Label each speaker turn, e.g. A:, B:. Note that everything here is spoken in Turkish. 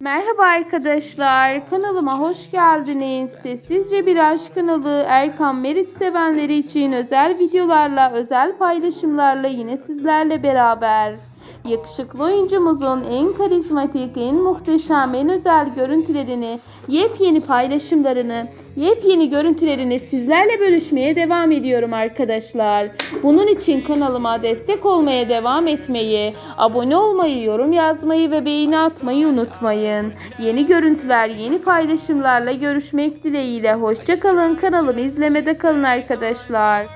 A: Merhaba arkadaşlar, kanalıma hoş geldiniz. Sessizce Bir Aşk kanalı Erkan Merit sevenleri için özel videolarla, özel paylaşımlarla yine sizlerle beraber. Yakışıklı oyuncumuzun en karizmatik, en muhteşem, en özel görüntülerini, yepyeni paylaşımlarını, yepyeni görüntülerini sizlerle bölüşmeye devam ediyorum arkadaşlar. Bunun için kanalıma destek olmaya devam etmeyi, abone olmayı, yorum yazmayı ve beğeni atmayı unutmayın. Yeni görüntüler, yeni paylaşımlarla görüşmek dileğiyle. Hoşçakalın. Kanalımı izlemede kalın arkadaşlar.